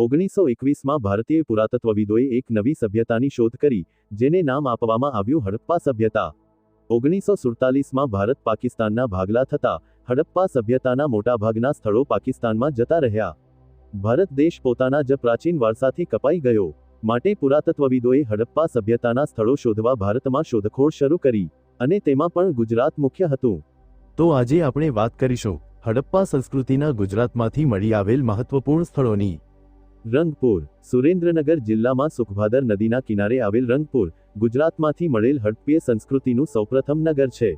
ઓગણીસો એકવીસમાં ભારતીય પુરાતત્વવિદોએ એક નવી સભ્યતાની શોધ કરી, જેને નામ આપવામાં આવ્યું હડપ્પા સભ્યતા. ઓગણીસો સુડતાલીસમાં ભારત પાકિસ્તાનના ભાગલા થતા, હડપ્પા સભ્યતાના મોટાભાગના સ્થળો પાકિસ્તાનમાં જતા રહ્યા. ભારત દેશ પોતાના જ પ્રાચીન વારસાથી કપાઈ ગયો. માટે પુરાતત્વવિદોએ હડપ્પા સભ્યતાના સ્થળો શોધવા ભારતમાં શોધખોળ શરૂ કરી, અને તેમાં પણ ગુજરાત મુખ્ય હતું. તો આજે આપણે વાત કરીશું, હડપ્પા સંસ્કૃતિના ગુજરાતમાંથી મળી આવેલ મહત્વપૂર્ણ સ્થળોની. રંગપુર, સુરેન્દ્રનગર જિલ્લામાં સુખભાદર નદીના કિનારે આવેલ રંગપુર, ગુજરાતમાંથી મળેલ હડપ્પીય સંસ્કૃતિનું સૌપ્રથમ નગર છે.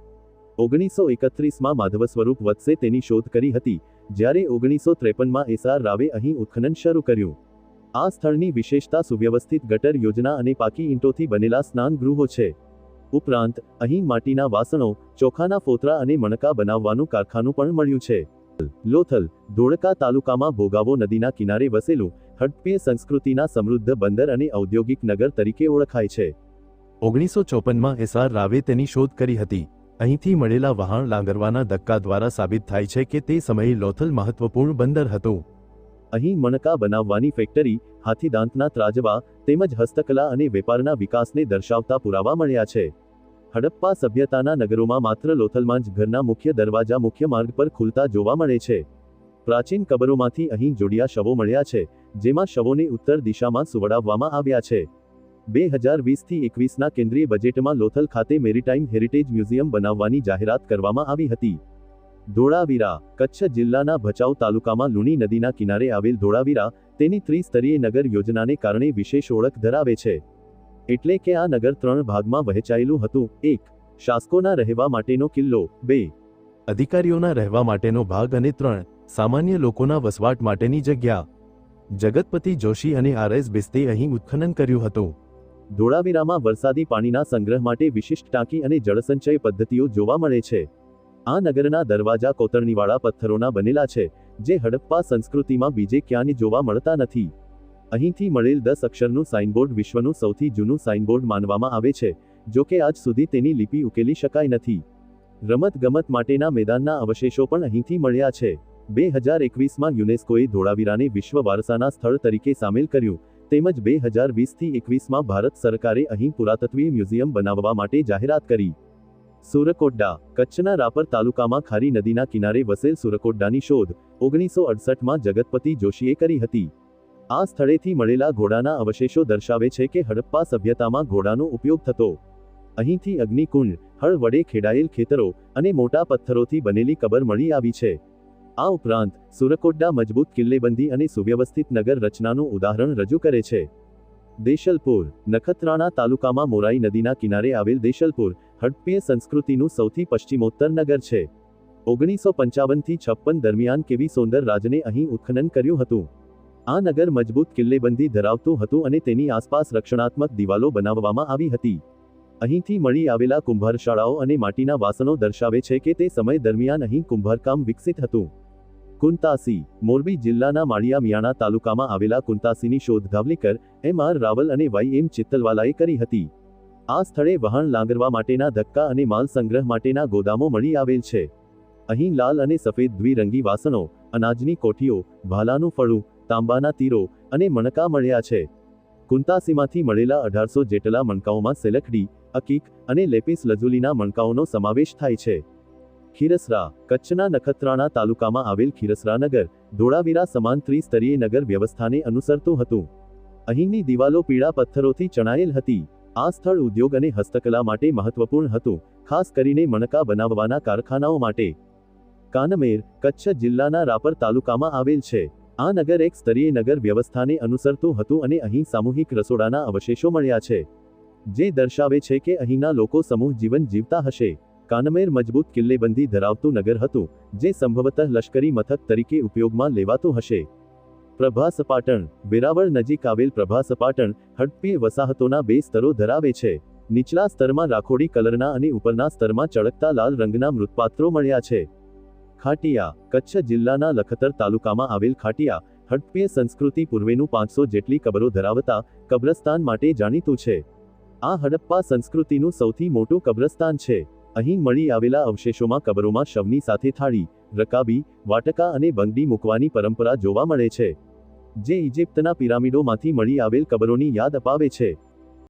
ઓગણીસો એકત્રીસમાં માધવ સ્વરૂપ વત્સે તેની શોધ કરી હતી, જ્યારે ઓગણીસો ત્રેપનમાં એસઆર રાવે અહીં ઉત્ખનન શરૂ કર્યું. આ સ્થળની વિશેષતા સુવ્યવસ્થિત ગટર યોજના અને પાકી ઈંટોથી બનેલા સ્નાન ગૃહો છે. ઉપરાંત, અહીં માટીના વાસણો, ચોખાના ફોતરા અને મણકા બનાવવાનું કારખાનું પણ મળ્યું છે. લોથલ, ધોળકા તાલુકામાં ભોગાવો નદીના કિનારે વસેલું હડપ્પીય સંસ્કૃતિના સમૃદ્ધ બંદર અને ઔદ્યોગિક નગર તરીકે ઓળખાય છે. ઓગણીસો ચોપનમાં એસઆર રાવે તેની શોધ કરી હતી. અહીંથી મળેલા વહાણ લાંગરવાના ધક્કા દ્વારા સાબિત થાય છે કે તે સમયે લોથલ મહત્વપૂર્ણ બંદર હતું. અહીં મણકા બનાવવાની ફેક્ટરી હાથીદાંતના ત્રાજવા, તેમજ હસ્તકલા અને વેપારના વિકાસને દર્શાવતા પુરાવા મળ્યા છે. હડપ્પા સભ્યતાના નગરોમાં માત્ર લોથલમાં જ ઘરના મુખ્ય દરવાજા મુખ્ય માર્ગ પર ખુલતા જોવા મળે છે. પ્રાચીન કબરોમાંથી અહીં જોડિયા શવો મળ્યા છે. જેમાં શવોને ઉત્તર દિશામાં સુવડાવવામાં આવ્યા છે. બે હજાર વીસથી એકવીસના કેન્દ્રીય બજેટમાં લોથલ ખાતે મેરીટાઈમ હેરિટેજ મ્યુઝિયમ બનાવવાની જાહેરાત કરવામાં આવી હતી. ધોળાવીરા, કચ્છ જિલ્લાના ભચાઉ તાલુકામાં લુણી નદીના કિનારે આવેલ ધોળાવીરા, તેની ત્રિસ્તરીય નગર યોજનાને કારણે વિશેષ ઓળખ ધરાવે છે. એટલે કે આ નગર ત્રણ ભાગમાં વહેંચાયેલું હતું. એક, શાસકોના રહેવા માટેનો કિલ્લો. બે, અધિકારીઓના રહેવા માટેનો ભાગ. અને ત્રણ, સામાન્ય લોકોના વસવાટ માટેની જગ્યા. જગતપતિ જોશી અને આર એસ બિસ્તે અહીં ઉત્ખનન કર્યું હતું. ધોળાવીરામાં વરસાદી પાણીના સંગ્રહ માટે વિશિષ્ટ ટાંકી અને જળસંચય પદ્ધતિઓ જોવા મળે છે. આ નગરના દરવાજા કોતરણીવાળા પથ્થરોના બનેલા છે, જે હડપ્પા સંસ્કૃતિમાં બીજે ક્યાંય જોવા મળતા નથી. અહીંથી મળેલ દસ અક્ષરનું સાઇનબોર્ડ વિશ્વનું સૌથી જૂનું સાઇનબોર્ડ માનવામાં આવે છે, જો કે આજ સુધી તેની લિપિ ઉકેલી શકાય નથી. રમત ગમત માટેના મેદાનના અવશેષો પણ અહીંથી મળ્યા છે. બે હજાર એકવીસમાં યુનેસ્કોએ ધોળાવીરાને વિશ્વ વારસાના સ્થળ તરીકે સામેલ કર્યું. તેમજ બે હજાર વીસથી એકવીસમાં ભારત સરકારે અહીં પુરાતત્વીય મ્યુઝિયમ બનાવવા માટે જાહેરાત કરી. સુરકોડ્ડા, કચ્છના રાપર તાલુકામાં ખારી નદીના કિનારે વસેલ સુરકોડ્ડાની શોધ, ઓગણીસો અડસઠમાં જગતપતિ જોશીએ કરી હતી. આ સ્થળેથી મળેલા ઘોડાના અવશેષો દર્શાવે છે કે હડપ્પા સભ્યતામાં ઘોડાનો ઉપયોગ થતો. અહીંથી અગ્નિકુંડ, હળ વડે ખેડાયેલ ખેતરો અને મોટા પથ્થરોથી બનેલી કબર મળી આવી છે. આ ઉપરાંત, સુરકોટડા મજબૂત કિલ્લેબંધી અને સુવ્યવસ્થિત નગર રચનાનું ઉદાહરણ રજૂ કરે છે. દેશલપુર, નખત્રાણા તાલુકામાં મોરાઈ નદીના કિનારે આવેલ દેશલપુર, હડપ્પીય સંસ્કૃતિનું સૌથી પશ્ચિમોત્તર નગર છે. ઓગણીસો પંચાવનથી છપ્પન દરમિયાન કેવી સોંદર રાજને અહીં ઉત્ખનન કર્યું હતું? આ નગર મજબૂત કિલ્લેબંધી ધરાવતું હતું અને તેની આસપાસ રક્ષણાત્મક દિવાલો બનાવવામાં આવી હતી. અહીંથી મળી આવેલા કુંભારશાળાઓ અને માટીના વાસણો દર્શાવે છે કે તે સમય દરમિયાન અહીં કુંભારકામ વિકસિત હતું. કુંતાસી, મોરબી જિલ્લાના માળિયા મિયાણા તાલુકામાં આવેલા કુંતાસીની શોધ ધાવલીકર એમ આર રાવલ અને વાય એમ ચિત્તલવાલાએ કરી હતી. આ સ્થળે વહાણ લાંગરવા માટેના ધક્કા અને માલ સંગ્રહ માટેના ગોદામો મળી આવેલ છે. અહીં લાલ અને સફેદ દ્વિરંગી વાસણો, અનાજની કોઠીઓ, ભાલાનું ફળું, તાંબાના તીરો અને મણકા મળ્યા છે. કુંતાસીમાંથી મળેલા અઢારસો જેટલા મણકાઓમાં સેલખડી, અકીક અને લેપિસ લજુલીના મણકાઓનો સમાવેશ થાય છે. ખીરસરા, કચ્છના નખત્રાણા તાલુકામાં આવેલ ખીરસરા નગર, ધોળાવીરા સમાન ત્રિસ્તરીય નગર વ્યવસ્થાને અનુસરતું હતું. અહીંની દિવાલો પીળા પથ્થરોથી ચણાયેલ હતી. આ સ્થળ ઉદ્યોગ અને હસ્તકલા માટે મહત્વપૂર્ણ હતું, ખાસ કરીને મણકા બનાવવાના કારખાનાઓ માટે. કાનમેર, કચ્છ જિલ્લાના રાપર તાલુકામાં આવેલ છે. આ નગર એક સ્તરીય નગર વ્યવસ્થાને અનુસરતું હતું અને અહીં સામૂહિક રસોડાના અવશેષો મળ્યા છે. જે દર્શાવે છે કે અહીંના લોકો સમૂહ જીવન જીવતા હશે. કાનમેર મજબૂત કિલ્લેબંધી ધરાવતું નગર હતું, જે સંભવતઃ લશ્કરી મથક તરીકે ઉપયોગમાં લેવાતું હશે. પ્રભા સપાટણ વેરાવળ નજીક આવેલ પ્રભા સપાટણ હડપીય વસાહતોના બે સ્તરો ધરાવે છે. નીચલા સ્તરમાં રાખોડી કલરના અને ઉપરના સ્તરમાં ચળકતા લાલ રંગના મૃતપાત્રો મળ્યા છે. ખાટિયા, કચ્છ જિલ્લાના લખતર તાલુકામાં આવેલ ખાટિયા હડપીય સંસ્કૃતિ પૂર્વેનું પાંચસો જેટલી કબરો ધરાવતા કબ્રસ્તાન માટે જાણીતું છે. આ હડપ્પા સંસ્કૃતિનું સૌથી મોટું કબ્રસ્તાન છે. અહીં મળી આવેલા અવશેષોમાં કબરોમાં શવની સાથે થાળી, રકાબી, વાટકા અને બંગડી મૂકવાની પરંપરા જોવા મળે છે. જે ઇજિપ્તના પિરામિડોમાંથી મળી આવેલ કબરોની યાદ અપાવે છે.